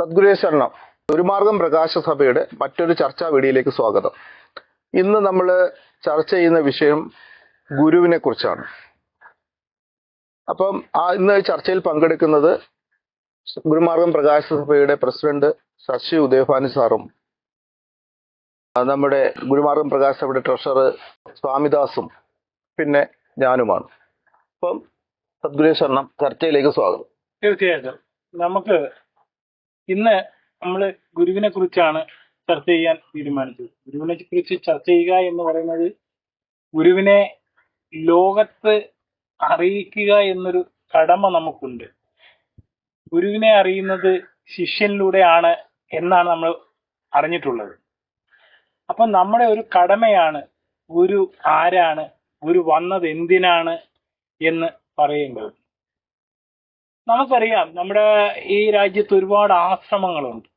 സദ്ഗുരുവേ ശരണം. മാർഗം പ്രകാശ സഭയുടെ മറ്റൊരു ചർച്ചാ വീഡിയോയിലേക്ക് സ്വാഗതം. ഇന്ന് നമ്മൾ ചർച്ച ചെയ്യുന്ന വിഷയം ഗുരുവിനെ കുറിച്ചാണ്. അപ്പം ആ ഇന്ന് ചർച്ചയിൽ പങ്കെടുക്കുന്നത് ഗുരുമാർഗം പ്രകാശ സഭയുടെ പ്രസിഡന്റ് ശശി ഉദയഭാനി സാറും നമ്മുടെ ഗുരുമാർഗം പ്രകാശ സഭയുടെ ട്രഷറർ സ്വാമിദാസും പിന്നെ ഞാനുമാണ്. അപ്പം സദ്ഗുരുവേ ശരണം ചർച്ചയിലേക്ക് സ്വാഗതം. തീർച്ചയായിട്ടും. നമുക്ക് ഇന്ന് നമ്മൾ ഗുരുവിനെ കുറിച്ചാണ് ചർച്ച ചെയ്യാൻ തീരുമാനിച്ചത്. ഗുരുവിനെ കുറിച്ച് ചർച്ച ചെയ്യുക എന്ന് പറയുന്നത് ഗുരുവിനെ ലോകത്ത് അറിയിക്കുക എന്നൊരു കടമ നമുക്കുണ്ട്. ഗുരുവിനെ അറിയുന്നത് ശിഷ്യനിലൂടെയാണ് എന്നാണ് നമ്മൾ അറിഞ്ഞിട്ടുള്ളത്. അപ്പൊ നമ്മുടെ ഒരു കടമയാണ് ഗുരു ആരാണ് ഗുരു വന്നത് എന്തിനാണ് എന്ന് പറയേണ്ടത് നമുക്കറിയാം നമ്മുടെ ഈ രാജ്യത്ത് ഒരുപാട് ആശ്രമങ്ങളുണ്ട്.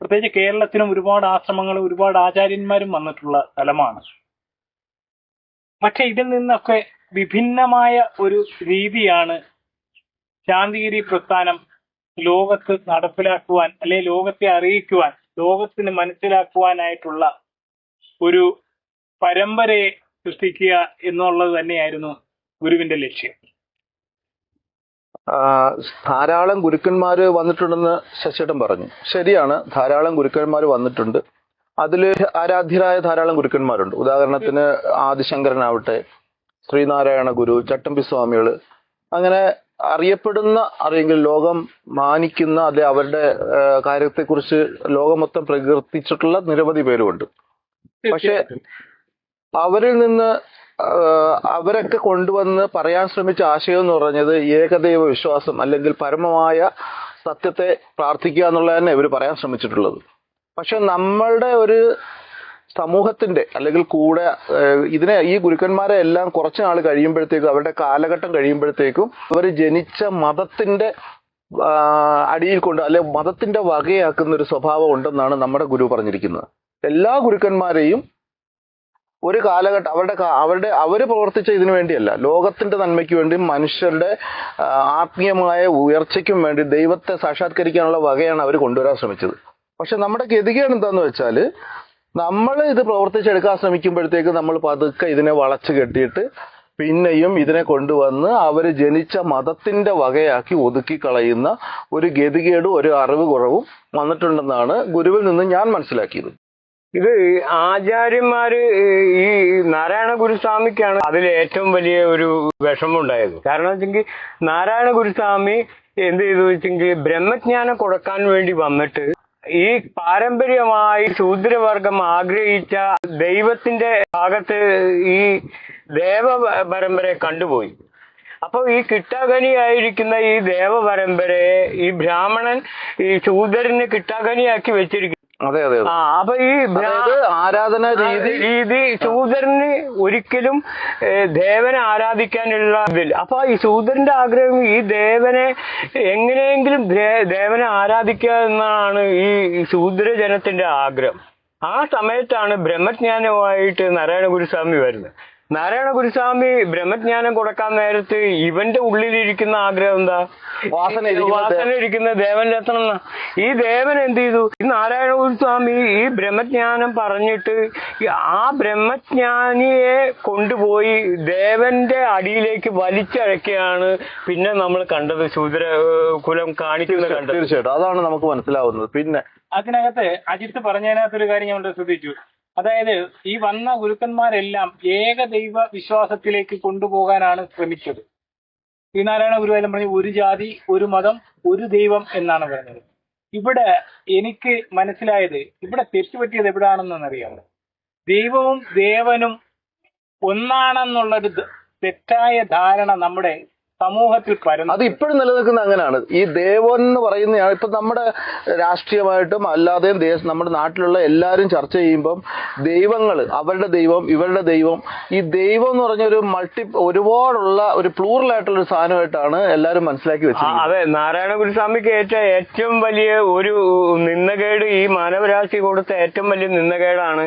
പ്രത്യേകിച്ച് കേരളത്തിനും ഒരുപാട് ആശ്രമങ്ങളും ഒരുപാട് ആചാര്യന്മാരും വന്നിട്ടുള്ള സ്ഥലമാണ്. പക്ഷെ ഇതിൽ നിന്നൊക്കെ വിഭിന്നമായ ഒരു രീതിയാണ് ശാന്തിഗിരി പ്രസ്ഥാനം ലോകത്ത് നടപ്പിലാക്കുവാൻ അല്ലെ ലോകത്തെ അറിയിക്കുവാൻ ലോകത്തിന് മനസ്സിലാക്കുവാനായിട്ടുള്ള ഒരു പരമ്പരയെ സൃഷ്ടിക്കുക എന്നുള്ളത് തന്നെയായിരുന്നു ഗുരുവിന്റെ ലക്ഷ്യം. ധാരാളം ഗുരുക്കന്മാർ വന്നിട്ടുണ്ടെന്ന് ശശിയേട്ടൻ പറഞ്ഞു. ശരിയാണ് ധാരാളം ഗുരുക്കന്മാർ വന്നിട്ടുണ്ട്. അതിൽ ആരാധ്യരായ ധാരാളം ഗുരുക്കന്മാരുണ്ട്. ഉദാഹരണത്തിന് ആദിശങ്കരനാവട്ടെ ശ്രീനാരായണ ഗുരു ചട്ടമ്പി സ്വാമികൾ അങ്ങനെ അറിയപ്പെടുന്ന അറിയെങ്കിൽ ലോകം മാനിക്കുന്ന അല്ലെ അവരുടെ കാര്യത്തെക്കുറിച്ച് ലോകം മൊത്തം പ്രകീർത്തിച്ചിട്ടുള്ള നിരവധി പേരുമുണ്ട്. പക്ഷെ അവരിൽ നിന്ന് അവരൊക്കെ കൊണ്ടുവന്ന് പറയാൻ ശ്രമിച്ച ആശയം എന്ന് പറഞ്ഞത് ഏകദൈവ വിശ്വാസം അല്ലെങ്കിൽ പരമമായ സത്യത്തെ പ്രാർത്ഥിക്കുക എന്നുള്ളത് തന്നെ ഇവർ പറയാൻ ശ്രമിച്ചിട്ടുള്ളത്. പക്ഷെ നമ്മളുടെ ഒരു സമൂഹത്തിന്റെ അല്ലെങ്കിൽ കൂടെ ഇതിനെ ഈ ഗുരുക്കന്മാരെ എല്ലാം കുറച്ച് നാൾ കഴിയുമ്പോഴത്തേക്കും അവരുടെ കാലഘട്ടം കഴിയുമ്പോഴത്തേക്കും അവർ ജനിച്ച മതത്തിന്റെ അടിയിൽ കൊണ്ട് അല്ലെ മതത്തിന്റെ വകയാക്കുന്ന ഒരു സ്വഭാവം ഉണ്ടെന്നാണ് നമ്മുടെ ഗുരു പറഞ്ഞിരിക്കുന്നത്. എല്ലാ ഗുരുക്കന്മാരെയും ഒരു കാലഘട്ടം അവരുടെ അവരുടെ അവർ പ്രവർത്തിച്ച ഇതിനു വേണ്ടിയല്ല. ലോകത്തിന്റെ നന്മയ്ക്ക് വേണ്ടി മനുഷ്യരുടെ ആത്മീയമായ ഉയർച്ചയ്ക്കും വേണ്ടി ദൈവത്തെ സാക്ഷാത്കരിക്കാനുള്ള വകയാണ് അവർ കൊണ്ടുവരാൻ ശ്രമിച്ചത്. പക്ഷെ നമ്മുടെ ഗതികേട് എന്താന്ന് വെച്ചാൽ നമ്മൾ ഇത് പ്രവർത്തിച്ചെടുക്കാൻ ശ്രമിക്കുമ്പോഴത്തേക്ക് നമ്മൾ പതുക്കെ ഇതിനെ വളച്ചു കെട്ടിയിട്ട് പിന്നെയും ഇതിനെ കൊണ്ടുവന്ന് അവർ ജനിച്ച മതത്തിന്റെ വകയാക്കി ഒതുക്കി കളയുന്ന ഒരു ഗതികേടും ഒരു അറിവ് കുറവും വന്നിട്ടുണ്ടെന്നാണ് ഗുരുവിൽ നിന്ന് ഞാൻ മനസ്സിലാക്കിയത്. ഇത് ആചാര്യന്മാര് ഈ നാരായണ ഗുരുസ്വാമിക്കാണ് അതിൽ ഏറ്റവും വലിയ ഒരു വിഷമം ഉണ്ടായത് കാരണം വെച്ചെങ്കിൽ നാരായണ ഗുരുസ്വാമി എന്ത് ചെയ്തു വെച്ചെങ്കിൽ ബ്രഹ്മജ്ഞാനം കൊടുക്കാൻ വേണ്ടി വന്നിട്ട് ഈ പാരമ്പര്യമായി ശൂദ്രവർഗം ആഗ്രഹിച്ച ദൈവത്തിന്റെ ഭാഗത്ത് ഈ ദേവ പരമ്പരയെ കണ്ടുപോയി. അപ്പൊ ഈ കിട്ടാഗനിയായിരിക്കുന്ന ഈ ദേവ പരമ്പരയെ ഈ ബ്രാഹ്മണൻ ഈ ശൂദരന് കിട്ടാഗനിയാക്കി വെച്ചിരിക്കുന്നു. അതെ അതെ അപ്പൊ ഈ ആരാധന രീതി? രീതി ശൂദ്രന് ഒരിക്കലും ദേവനെ ആരാധിക്കാനുള്ള ഇതിൽ അപ്പൊ ഈ ശൂദ്രന്റെ ആഗ്രഹം ഈ ദേവനെ എങ്ങനെയെങ്കിലും ദേവനെ ആരാധിക്കുക എന്നാണ് ഈ ശൂദ്രജനത്തിന്റെ ആഗ്രഹം. ആ സമയത്താണ് ബ്രഹ്മജ്ഞാനമായിട്ട് നാരായണ ഗുരുസ്വാമി വരുന്നത്. നാരായണ ഗുരുസ്വാമി ബ്രഹ്മജ്ഞാനം കൊടുക്കാൻ നേരത്ത് ഇവന്റെ ഉള്ളിലിരിക്കുന്ന ആഗ്രഹം എന്താ? വാസന ഇരിക്കുന്ന വാസന ഇരിക്കുന്ന ദേവൻ രത്നം എന്നാ. ഈ ദേവൻ എന്ത് ചെയ്തു? ഈ നാരായണ ഗുരുസ്വാമി ഈ ബ്രഹ്മജ്ഞാനം പറഞ്ഞിട്ട് ആ ബ്രഹ്മജ്ഞാനിയെ കൊണ്ടുപോയി ദേവന്റെ അടിയിലേക്ക് വലിച്ചഴക്കുകയാണ് പിന്നെ നമ്മൾ കണ്ടത് ശൂദ്ര കുലം കാണിക്കുന്നത് കണ്ടത്. തീർച്ചയായിട്ടും. അതാണ് നമുക്ക് മനസ്സിലാവുന്നത്. പിന്നെ അതിനകത്ത് അജിത്ത് പറഞ്ഞതിനകത്തൊരു കാര്യം ഞാൻ ശ്രദ്ധിച്ചു. അതായത് ഈ വന്ന ഗുരുക്കന്മാരെല്ലാം ഏകദൈവ വിശ്വാസത്തിലേക്ക് കൊണ്ടുപോകാനാണ് ശ്രമിച്ചത്. ശ്രീനാരായണ ഗുരുവായൂരം പറഞ്ഞു ഒരു ജാതി ഒരു മതം ഒരു ദൈവം എന്നാണ് പറഞ്ഞത്. ഇവിടെ എനിക്ക് മനസ്സിലായത് ഇവിടെ തെറ്റുപറ്റിയത് എവിടാണെന്നറിയാമോ? ദൈവവും ദേവനും ഒന്നാണെന്നുള്ളൊരു തെറ്റായ ധാരണ നമ്മുടെ സമൂഹത്തിൽ പരന്നു അത് ഇപ്പോഴും നിലനിൽക്കുന്ന അങ്ങനെയാണ്. ഈ ദേവൻ എന്ന് പറയുന്നതാണ് ഇപ്പൊ നമ്മുടെ രാഷ്ട്രീയമായിട്ടും അല്ലാതെയും ദേശ നമ്മുടെ നാട്ടിലുള്ള എല്ലാവരും ചർച്ച ചെയ്യുമ്പം ദൈവങ്ങൾ അവരുടെ ദൈവം ഇവരുടെ ദൈവം ഈ ദൈവം എന്ന് പറഞ്ഞ ഒരു മൾട്ടി ഒരുപാടുള്ള ഒരു പ്ലൂറൽ ആയിട്ടുള്ള ഒരു സാധനമായിട്ടാണ് എല്ലാവരും മനസ്സിലാക്കി വെച്ചത് അതെ നാരായണ ഗുരുസ്വാമിക്ക് ഏറ്റ ഏറ്റവും വലിയ ഒരു നിന്നകേട് ഈ മാനവരാശി കൊടുത്ത ഏറ്റവും വലിയ നിന്നകേടാണ്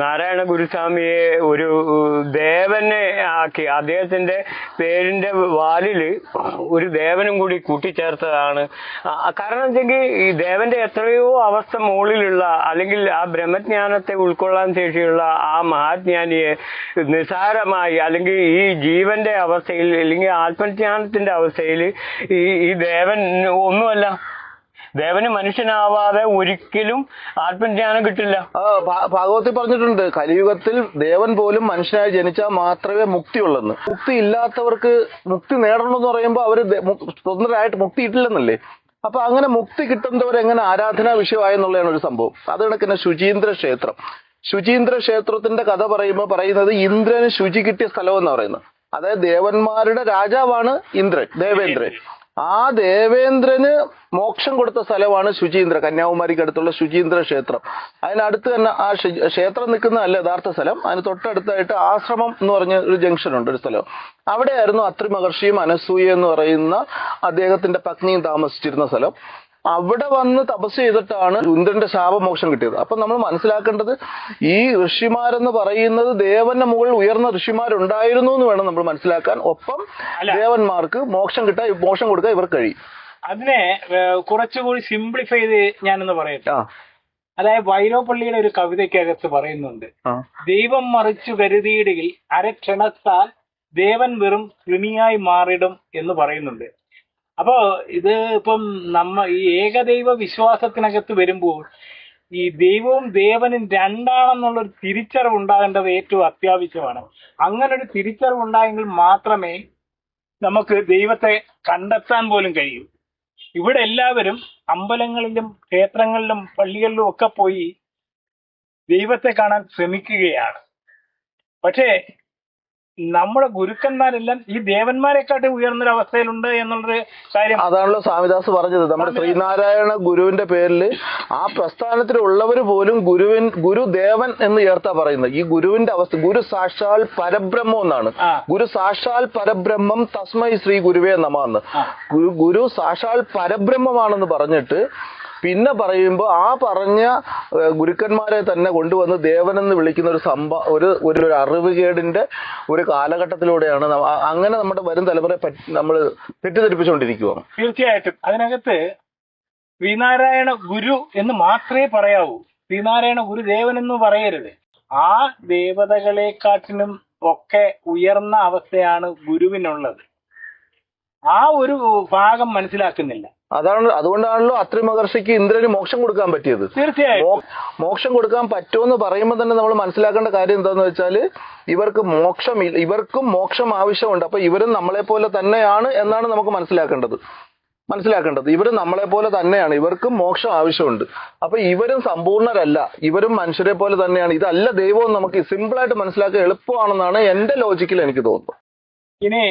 നാരായണ ഗുരുസ്വാമിയെ ഒരു ദേവനെ ആക്കി അദ്ദേഹത്തിന്റെ പേരിന് കുതിരന്റെ വാലിൽ ഒരു ദേവനും കൂടി കൂട്ടിച്ചേർത്തതാണ്. കാരണം വെച്ചെങ്കിൽ ഈ ദേവന്റെ എത്രയോ അവസ്ഥ മുകളിലുള്ള അല്ലെങ്കിൽ ആ ബ്രഹ്മജ്ഞാനത്തെ ഉൾക്കൊള്ളാൻ ശേഷിയുള്ള ആ മഹാജ്ഞാനിയെ നിസാരമായി അല്ലെങ്കിൽ ഈ ജീവന്റെ അവസ്ഥയിൽ അല്ലെങ്കിൽ ആത്മജ്ഞാനത്തിന്റെ അവസ്ഥയിൽ ഈ ഈ ദേവൻ ഒന്നുമല്ല ദേവന് മനുഷ്യനാവാതെ ഒരിക്കലും ആത്മജ്ഞാനം കിട്ടില്ല. ഭാഗവത്തിൽ പറഞ്ഞിട്ടുണ്ട് കലിയുഗത്തിൽ ദേവൻ പോലും മനുഷ്യനായി ജനിച്ചാൽ മാത്രമേ മുക്തിയുള്ളെന്ന്. മുക്തി ഇല്ലാത്തവർക്ക് മുക്തി നേടണമെന്ന് പറയുമ്പോൾ അവർ സ്വതന്ത്രരായിട്ട് മുക്തി കിട്ടില്ലെന്നല്ലേ? അപ്പൊ അങ്ങനെ മുക്തി കിട്ടുന്നവർ എങ്ങനെ ആരാധനാ വിഷയമായെന്നുള്ളതാണ് ഒരു സംഭവം. അത് കണക്കിന് ശുചീന്ദ്ര ക്ഷേത്രം. ശുചീന്ദ്ര ക്ഷേത്രത്തിന്റെ കഥ പറയുമ്പോൾ പറയുന്നത് ഇന്ദ്രന് ശുചി കിട്ടിയ സ്ഥലം എന്ന് പറയുന്നത്. അതായത് ദേവന്മാരുടെ രാജാവാണ് ഇന്ദ്രൻ ദേവേന്ദ്രൻ. ആ ദേവേന്ദ്രന് മോക്ഷം കൊടുത്ത സ്ഥലമാണ് ശുചീന്ദ്ര കന്യാകുമാരിക്ക് അടുത്തുള്ള ശുചീന്ദ്ര ക്ഷേത്രം. അതിനടുത്ത് തന്നെ ആ ക്ഷ- ക്ഷേത്രം നിൽക്കുന്നതല്ല യഥാർത്ഥ സ്ഥലം. അതിന് തൊട്ടടുത്തായിട്ട് ആശ്രമം എന്ന് പറഞ്ഞ ഒരു ജംഗ്ഷൻ ഉണ്ട് ഒരു സ്ഥലം. അവിടെയായിരുന്നു അത്രി മഹർഷിയും അനസൂയ എന്ന് പറയുന്ന അദ്ദേഹത്തിന്റെ പത്നിയും താമസിച്ചിരുന്ന സ്ഥലം. അവിടെ വന്ന് തപസ് ചെയ്തിട്ടാണ് ഇന്ദ്രന്റെ ശാപമോക്ഷം കിട്ടിയത്. അപ്പൊ നമ്മൾ മനസ്സിലാക്കേണ്ടത് ഈ ഋഷിമാരെന്ന് പറയുന്നത് ദേവന്റെ മുകളിൽ ഉയർന്ന ഋഷിമാരുണ്ടായിരുന്നു എന്ന് വേണം നമ്മൾ മനസ്സിലാക്കാൻ. ഒപ്പം ദേവന്മാർക്ക് മോക്ഷം കിട്ടാൻ മോക്ഷം കൊടുക്കാൻ ഇവർ കഴിയും. അതിനെ കുറച്ചുകൂടി സിംപ്ലിഫൈ ചെയ്ത് ഞാനൊന്ന് പറയട്ടെ അതായത് വൈലോപ്പള്ളിയുടെ ഒരു കവിതയ്ക്കകത്ത് പറയുന്നുണ്ട്. ദൈവം മറിച്ചു കരുതിയിടയിൽ അരക്ഷണത്താൽ ദേവൻ വെറും കൃമിയായി മാറിടും എന്ന് പറയുന്നുണ്ട്. അപ്പോ ഇത് ഇപ്പം നമ്മ ഈ ഏകദൈവ വിശ്വാസത്തിനകത്ത് വരുമ്പോൾ ഈ ദൈവവും ദേവനും രണ്ടാണെന്നുള്ള ഒരു തിരിച്ചറിവ് ഉണ്ടാകേണ്ടത് ഏറ്റവും അത്യാവശ്യമാണ്. അങ്ങനെ ഒരു തിരിച്ചറിവ് ഉണ്ടായെങ്കിൽ മാത്രമേ നമുക്ക് ദൈവത്തെ കണ്ടെത്താൻ പോലും കഴിയൂ. ഇവിടെ എല്ലാവരും അമ്പലങ്ങളിലും ക്ഷേത്രങ്ങളിലും പള്ളികളിലും ഒക്കെ പോയി ദൈവത്തെ കാണാൻ ശ്രമിക്കുകയാണ്. പക്ഷേ നമ്മുടെ ഗുരുക്കന്മാരെല്ലാം ഈ ദേവന്മാരെക്കാട്ടി ഉയർന്നൊരു അവസ്ഥയിലുണ്ട് എന്നുള്ളൊരു കാര്യം അതാണല്ലോ സ്വാമിദാസ് പറഞ്ഞത് നമ്മുടെ ശ്രീനാരായണ ഗുരുവിന്റെ പേരിൽ ആ പ്രസ്ഥാനത്തിലുള്ളവർ പോലും ഗുരുവിൻ ഗുരുദേവൻ എന്ന് ചേർത്താ പറയുന്നത് ഈ ഗുരുവിന്റെ അവസ്ഥ ഗുരു സാക്ഷാൽ പരബ്രഹ്മം എന്നാണ്. ഗുരു സാക്ഷാൽ പരബ്രഹ്മം തസ്മൈ ശ്രീ ഗുരുവേ നമ എന്ന്. ഗുരു ഗുരു സാക്ഷാൽ പരബ്രഹ്മമാണെന്ന് പറഞ്ഞിട്ട് പിന്നെ പറയുമ്പോൾ ആ പറഞ്ഞ ഗുരുക്കന്മാരെ തന്നെ കൊണ്ടുവന്ന് ദേവനെന്ന് വിളിക്കുന്ന ഒരു സംഭ ഒരു ഒരു അറിവുകേടിന്റെ ഒരു കാലഘട്ടത്തിലൂടെയാണ് അങ്ങനെ നമ്മുടെ വരും തലമുറയെ നമ്മൾ തെറ്റിദ്ധരിപ്പിച്ചുകൊണ്ടിരിക്കുകയാണ് തീർച്ചയായിട്ടും. അതിനകത്ത് ശ്രീനാരായണ ഗുരു എന്ന് മാത്രമേ പറയാവൂ. ശ്രീനാരായണ ഗുരുദേവൻ എന്ന് പറയരുത്. ആ ദേവതകളെക്കാട്ടിലും ഒക്കെ ഉയർന്ന അവസ്ഥയാണ് ഗുരുവിനുള്ളത്. ആ ഒരു ഭാഗം മനസ്സിലാക്കുന്നില്ല. അതാണ് അതുകൊണ്ടാണല്ലോ അത്രി മഹർഷിക്ക് ഇന്ദ്രന് മോക്ഷം കൊടുക്കാൻ പറ്റിയത്. തീർച്ചയായും. മോക്ഷം കൊടുക്കാൻ പറ്റുമെന്ന് പറയുമ്പോൾ തന്നെ നമ്മൾ മനസ്സിലാക്കേണ്ട കാര്യം എന്താന്ന് വെച്ചാൽ ഇവർക്ക് മോക്ഷം ഇവർക്കും മോക്ഷം ആവശ്യമുണ്ട്. അപ്പൊ ഇവരും നമ്മളെ പോലെ തന്നെയാണ് എന്നാണ് നമുക്ക് മനസ്സിലാക്കേണ്ടത്. മനസ്സിലാക്കേണ്ടത്. ഇവരും നമ്മളെ പോലെ തന്നെയാണ്. ഇവർക്കും മോക്ഷം ആവശ്യമുണ്ട്. അപ്പൊ ഇവരും സമ്പൂർണരല്ല ഇവരും മനുഷ്യരെ പോലെ തന്നെയാണ്. ഇതല്ല ദൈവം നമുക്ക് സിമ്പിൾ ആയിട്ട് മനസ്സിലാക്കാൻ എളുപ്പമാണെന്നാണ് എന്റെ ലോജിക്കിൽ എനിക്ക് തോന്നുന്നത്. ഇനി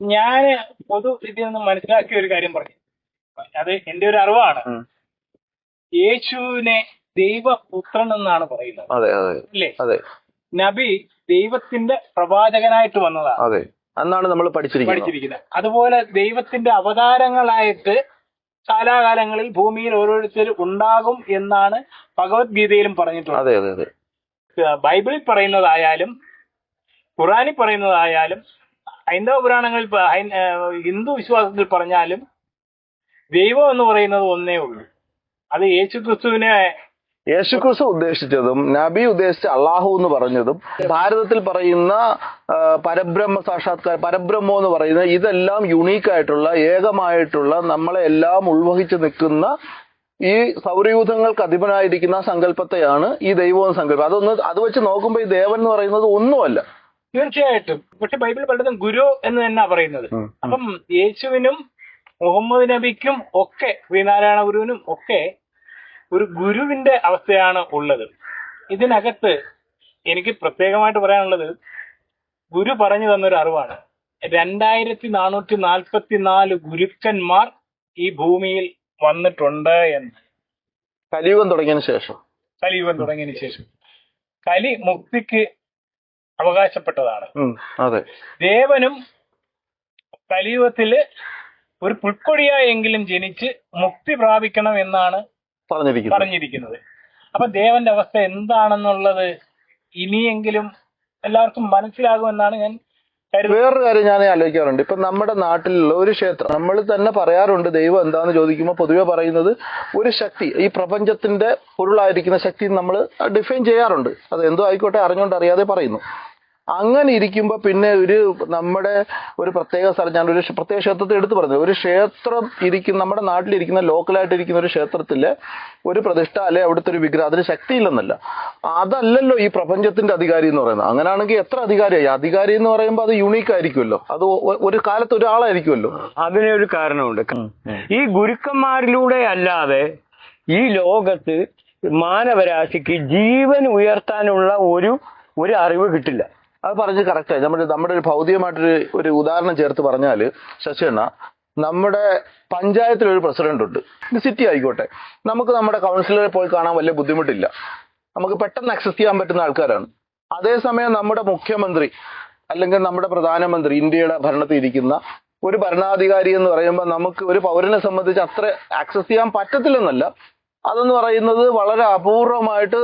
ഞാൻ പൊതു ഇതിൽ നിന്ന് മനസ്സിലാക്കിയ ഒരു കാര്യം പറഞ്ഞു അത് എന്റെ ഒരു അറിവാണ്. യേശുവിനെ ദൈവപുത്രൻ എന്നാണ് പറയുന്നത്. അതെ അതെ. അല്ലേ? അതെ. നബി ദൈവത്തിന്റെ പ്രവാചകനായിട്ട് വന്നതാണ്. അതെ. അന്നാണ് നമ്മൾ പഠിച്ചിരിക്കുന്നത്. അതുപോലെ ദൈവത്തിന്റെ അവതാരങ്ങളായിട്ട് കാലാകാലങ്ങളിൽ ഭൂമിയിൽ ഓരോരുത്തർ ഉണ്ടാകും എന്നാണ് ഭഗവത്ഗീതയിലും പറഞ്ഞിട്ടുള്ളത്. അതെ അതെ അതെ. ബൈബിളിൽ പറയുന്നതായാലും ഖുറാനിൽ പറയുന്നതായാലും ഹൈന്ദവ പുരാണങ്ങളിൽ ഹിന്ദു വിശ്വാസത്തിൽ പറഞ്ഞാലും ദൈവം എന്ന് പറയുന്നത് ഒന്നേ ഉള്ളൂ. അത് യേശു ക്രിസ്തുവിനെ യേശുക്രിസ്തു ഉദ്ദേശിച്ചതും നബി ഉദ്ദേശിച്ച അള്ളാഹു എന്ന് പറഞ്ഞതും ഭാരതത്തിൽ പറയുന്ന പരബ്രഹ്മ സാക്ഷാത്കാര പരബ്രഹ്മം എന്ന് പറയുന്നത് ഇതെല്ലാം യുണീക്കായിട്ടുള്ള ഏകമായിട്ടുള്ള നമ്മളെ എല്ലാം ഉൾവഹിച്ച് നിൽക്കുന്ന ഈ സൗരയൂഥങ്ങൾക്ക് അധിപനായിരിക്കുന്ന സങ്കല്പത്തെയാണ് ഈ ദൈവം സങ്കല്പം. അതൊന്ന് അത് വെച്ച് നോക്കുമ്പോൾ ഈ ദേവൻ എന്ന് പറയുന്നത് ഒന്നുമല്ല. തീർച്ചയായിട്ടും. പക്ഷെ ബൈബിൾ പലതും ഗുരു എന്ന് തന്നെയാണ് പറയുന്നത്. അപ്പം യേശുവിനും മുഹമ്മദ് നബിക്കും ഒക്കെ ശ്രീനാരായണ ഗുരുവിനും ഒക്കെ ഒരു ഗുരുവിന്റെ അവസ്ഥയാണ് ഉള്ളത്. ഇതിനകത്ത് എനിക്ക് പ്രത്യേകമായിട്ട് പറയാനുള്ളത് ഗുരു പറഞ്ഞു തന്നൊരു അറിവാണ്. രണ്ടായിരത്തി നാനൂറ്റി നാൽപ്പത്തി നാല് ഗുരുക്കന്മാർ ഈ ഭൂമിയിൽ വന്നിട്ടുണ്ട് എന്ന്. കലിയുഗം തുടങ്ങിയതിനു ശേഷം. കലിയുഗം തുടങ്ങിയതിനു ശേഷം. കലി മുക്തിക്ക് അവകാശപ്പെട്ടതാണ്. അതെ. ദേവനും കലിയുഗത്തിൽ ഒരു പുൽക്കൊടിയായെങ്കിലും ജനിച്ച് മുക്തി പ്രാപിക്കണം എന്നാണ് പറഞ്ഞിരിക്കുന്നു പറഞ്ഞിരിക്കുന്നത്. അപ്പൊ ദേവന്റെ അവസ്ഥ എന്താണെന്നുള്ളത് ഇനിയെങ്കിലും എല്ലാവർക്കും മനസ്സിലാകുമെന്നാണ് ഞാൻ വേറൊരു കാര്യം ഞാൻ ആലോചിക്കാറുണ്ട്. ഇപ്പൊ നമ്മുടെ നാട്ടിലുള്ള ഒരു ക്ഷേത്രം നമ്മൾ തന്നെ പറയാറുണ്ട് ദൈവം എന്താന്ന് ചോദിക്കുമ്പോൾ പൊതുവെ പറയുന്നത് ഒരു ശക്തി ഈ പ്രപഞ്ചത്തിന്റെ പൊരുളായിരിക്കുന്ന ശക്തി നമ്മൾ ഡിഫൈൻ ചെയ്യാറുണ്ട്. അത് എന്തോ ആയിക്കോട്ടെ അറിഞ്ഞുകൊണ്ട് അറിയാതെ പറയുന്നു. അങ്ങനെ ഇരിക്കുമ്പോൾ പിന്നെ ഒരു നമ്മുടെ ഒരു പ്രത്യേക സ്ഥലം ഞാൻ ഒരു പ്രത്യേക ക്ഷേത്രത്തെ എടുത്തു പറഞ്ഞു ഒരു ക്ഷേത്രം ഇരിക്കുന്ന നമ്മുടെ നാട്ടിലിരിക്കുന്ന ലോക്കലായിട്ട് ഇരിക്കുന്ന ഒരു ക്ഷേത്രത്തിൽ ഒരു പ്രതിഷ്ഠ അല്ലെ അവിടുത്തെ ഒരു വിഗ്രഹം അതിന് ശക്തിയില്ലെന്നല്ല. അതല്ലല്ലോ ഈ പ്രപഞ്ചത്തിന്റെ അധികാരി എന്ന് പറയുന്നത്. അങ്ങനെയാണെങ്കിൽ എത്ര അധികാരിയായി അധികാരി എന്ന് പറയുമ്പോൾ അത് യുണീക്ക് ആയിരിക്കുമല്ലോ. അത് ഒരു കാലത്ത് ഒരാളായിരിക്കുമല്ലോ. അതിനൊരു കാരണമുണ്ട്. ഈ ഗുരുക്കന്മാരിലൂടെ അല്ലാതെ ഈ ലോകത്ത് മാനവരാശിക്ക് ജീവൻ ഉയർത്താനുള്ള ഒരു ഒരു അറിവ് കിട്ടില്ല. അത് പറഞ്ഞ് കറക്റ്റായി നമ്മുടെ നമ്മുടെ ഒരു ഭൗതികമായിട്ടൊരു ഒരു ഉദാഹരണം ചേർത്ത് പറഞ്ഞാൽ ശശിയണ്ണ നമ്മുടെ പഞ്ചായത്തിൽ ഒരു പ്രസിഡന്റ് ഉണ്ട് സിറ്റി ആയിക്കോട്ടെ. നമുക്ക് നമ്മുടെ കൗൺസിലറെ പോയി കാണാൻ വലിയ ബുദ്ധിമുട്ടില്ല. നമുക്ക് പെട്ടെന്ന് ആക്സസ് ചെയ്യാൻ പറ്റുന്ന ആൾക്കാരാണ്. അതേസമയം നമ്മുടെ മുഖ്യമന്ത്രി അല്ലെങ്കിൽ നമ്മുടെ പ്രധാനമന്ത്രി ഇന്ത്യയുടെ ഭരണത്തിൽ ഇരിക്കുന്ന ഒരു ഭരണാധികാരി എന്ന് പറയുമ്പോൾ നമുക്ക് ഒരു പൗരനെ സംബന്ധിച്ച് അത്ര ആക്സസ് ചെയ്യാൻ പറ്റത്തില്ലെന്നല്ല. അതെന്ന് പറയുന്നത് വളരെ അപൂർവമായിട്ട്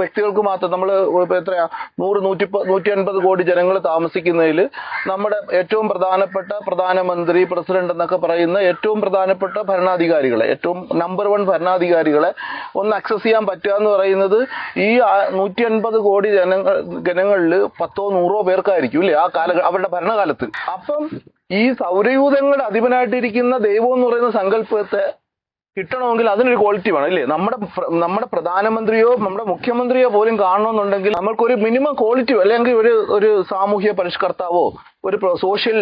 വ്യക്തികൾക്ക് മാത്രം. നമ്മൾ എത്രയാ? നൂറ് നൂറ്റി നൂറ്റി അൻപത് കോടി ജനങ്ങൾ താമസിക്കുന്നതിൽ നമ്മുടെ ഏറ്റവും പ്രധാനപ്പെട്ട പ്രധാനമന്ത്രി പ്രസിഡന്റ് എന്നൊക്കെ പറയുന്ന ഏറ്റവും പ്രധാനപ്പെട്ട ഭരണാധികാരികളെ ഏറ്റവും നമ്പർ വൺ ഭരണാധികാരികളെ ഒന്ന് അക്സസ് ചെയ്യാൻ പറ്റുക എന്ന് പറയുന്നത് ഈ നൂറ്റി അൻപത് കോടി ജനങ്ങൾ ജനങ്ങളിൽ പത്തോ നൂറോ പേർക്കായിരിക്കും ഇല്ലേ? ആ കാല അവരുടെ ഭരണകാലത്ത്. അപ്പം ഈ സൗരയൂഥങ്ങളുടെ അധിപനായിട്ടിരിക്കുന്ന ദൈവം എന്ന് പറയുന്ന സങ്കല്പത്തെ കിട്ടണമെങ്കിൽ അതിനൊരു ക്വാളിറ്റി വേണം അല്ലേ നമ്മുടെ നമ്മുടെ പ്രധാനമന്ത്രിയോ നമ്മുടെ മുഖ്യമന്ത്രിയോ പോലും കാണണമെന്നുണ്ടെങ്കിൽ നമ്മൾക്കൊരു മിനിമം ക്വാളിറ്റി അല്ലെങ്കിൽ ഒരു ഒരു സാമൂഹ്യ പരിഷ്കർത്താവോ ഒരു സോഷ്യൽ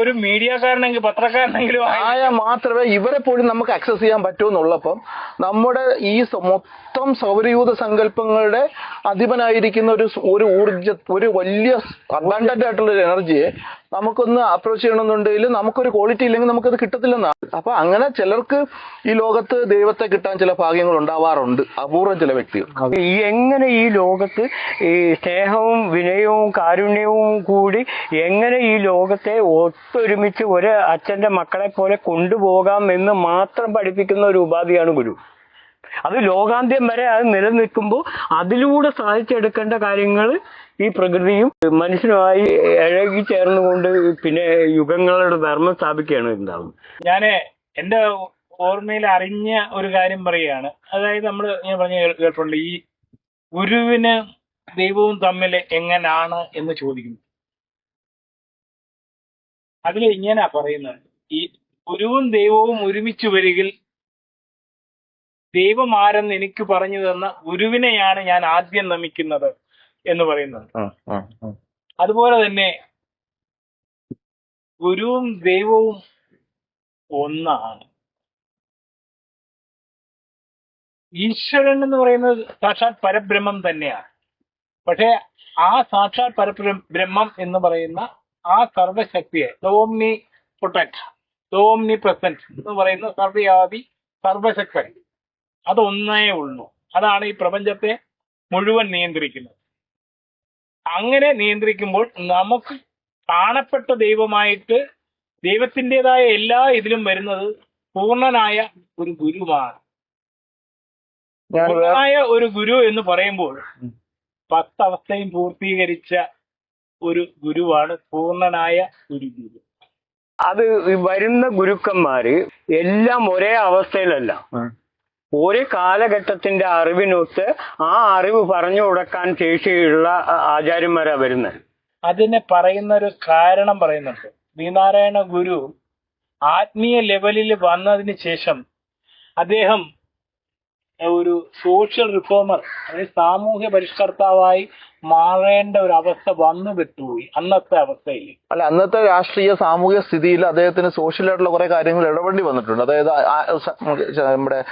ഒരു മീഡിയക്കാരനെങ്കിൽ പത്രക്കാരനെങ്കിലും ആയ. ആയാൽ മാത്രമേ ഇവരെ പോലും നമുക്ക് ആക്സസ് ചെയ്യാൻ പറ്റൂ എന്നുള്ളപ്പം നമ്മുടെ ഈ മൊത്തം സൗരയൂഥ സങ്കല്പങ്ങളുടെ അധിപനായിരിക്കുന്ന ഒരു ഒരു ഊർജ ഒരു വലിയ അബണ്ടന്റ് ആയിട്ടുള്ള ഒരു എനർജിയെ നമുക്കൊന്ന് അപ്രോച്ച് ചെയ്യണമെന്നുണ്ടെങ്കിൽ നമുക്കൊരു ക്വാളിറ്റി ഇല്ലെങ്കിൽ നമുക്കത് കിട്ടത്തില്ലെന്നാണ്. അപ്പൊ അങ്ങനെ ചിലർക്ക് ഈ ലോകത്ത് ദൈവത്തെ കിട്ടാൻ ചില ഭാഗ്യങ്ങൾ ഉണ്ടാവാറുണ്ട് അപൂർവം ചില വ്യക്തികൾ. ഈ എങ്ങനെ ഈ ലോകത്ത് ഈ സ്നേഹവും വിനയവും കാരുണ്യവും കൂടി എങ്ങനെ ഈ ലോകത്തെ ഒത്തൊരുമിച്ച് ഒരു അച്ഛന്റെ മക്കളെ പോലെ കൊണ്ടുപോകാം എന്ന് മാത്രം പഠിപ്പിക്കുന്ന ഒരു ഉപാധിയാണ് ഗുരു. അത് ലോകാന്ത്യം വരെ അത് നിലനിൽക്കുമ്പോൾ അതിലൂടെ സാധിച്ചെടുക്കേണ്ട കാര്യങ്ങൾ ഈ പ്രകൃതിയും മനുഷ്യനുമായി ഇഴകി ചേർന്നുകൊണ്ട് പിന്നെ യുഗങ്ങളുടെ ധർമ്മം സ്ഥാപിക്കുകയാണ് ഉണ്ടാവും ഞാൻ എന്റെ ഓർമ്മയിൽ അറിഞ്ഞ ഒരു കാര്യം പറയുകയാണ്. അതായത് നമ്മൾ ഞാൻ പറഞ്ഞ കേട്ടിട്ടുണ്ട്. ഈ ഗുരുവിന് ദൈവവും തമ്മിൽ എങ്ങനാണ് എന്ന് ചോദിക്കുന്നു. അതിൽ ഇങ്ങനെ പറയുന്നത്. ഈ ഗുരുവും ദൈവവും ഒരുമിച്ച് വരികിൽ ദൈവം ആരെന്ന് എനിക്ക് പറഞ്ഞു തന്ന ഗുരുവിനെയാണ് ഞാൻ ആദ്യം നമിക്കുന്നത് എന്ന് പറയുന്നത്. അതുപോലെ തന്നെ ഗുരുവും ദൈവവും ഒന്നാണ്. ഈശ്വരൻ എന്ന് പറയുന്നത് സാക്ഷാത് പരബ്രഹ്മം തന്നെയാണ്. പക്ഷേ ആ സാക്ഷാത് പരബ്രഹ്മം എന്ന് പറയുന്ന ആ സർവശക്തിയെ ഓംനി പ്രൊട്ടക്ട് ഓംനി പ്രസന്റ് എന്ന് പറയുന്ന സർവയാതി സർവശക്തൻ അതൊന്നേ ഉള്ളൂ. അതാണ് ഈ പ്രപഞ്ചത്തെ മുഴുവൻ നിയന്ത്രിക്കുന്നത്. അങ്ങനെ നിയന്ത്രിക്കുമ്പോൾ നമുക്ക് കാണപ്പെട്ട ദൈവമായിട്ട് ദൈവത്തിന്റെതായ എല്ലാ ഇതിലും വരുന്നത് പൂർണനായ ഒരു ഗുരുവാണ്. പൂർണനായ ഒരു ഗുരു എന്ന് പറയുമ്പോൾ പത്ത് അവസ്ഥയും പൂർത്തീകരിച്ച ഒരു ഗുരുവാണ് പൂർണനായ ഒരു ഗുരു. അത് വരുന്ന ഗുരുക്കന്മാര് എല്ലാം ഒരേ അവസ്ഥയിലല്ല. ഒരു കാലഘട്ടത്തിന്റെ അറിവിനൊത്ത് ആ അറിവ് പറഞ്ഞു കൊടുക്കാൻ ശേഷിയുള്ള ആ- ആചാര്യന്മാരാ വരുന്നത്. അതിനെ പറയുന്ന ഒരു കാരണം പറയുന്നുണ്ട്. ശ്രീനാരായണ ഗുരു ആത്മീയ ലെവലിൽ വന്നതിന് ശേഷം അദ്ദേഹം ഒരു സോഷ്യൽ റിഫോമർ അതായത് സാമൂഹ്യ പരിഷ്കർത്താവായി മാറേണ്ട ഒരു അവസ്ഥ വന്നു വിട്ടുപോയി അന്നത്തെ അവസ്ഥയിൽ അല്ല അന്നത്തെ രാഷ്ട്രീയ സാമൂഹിക സ്ഥിതിയിൽ അദ്ദേഹത്തിന് സോഷ്യലായിട്ടുള്ള കുറെ കാര്യങ്ങൾ ഇടപെടേണ്ടി വന്നിട്ടുണ്ട്. അതായത് നമ്മുടെ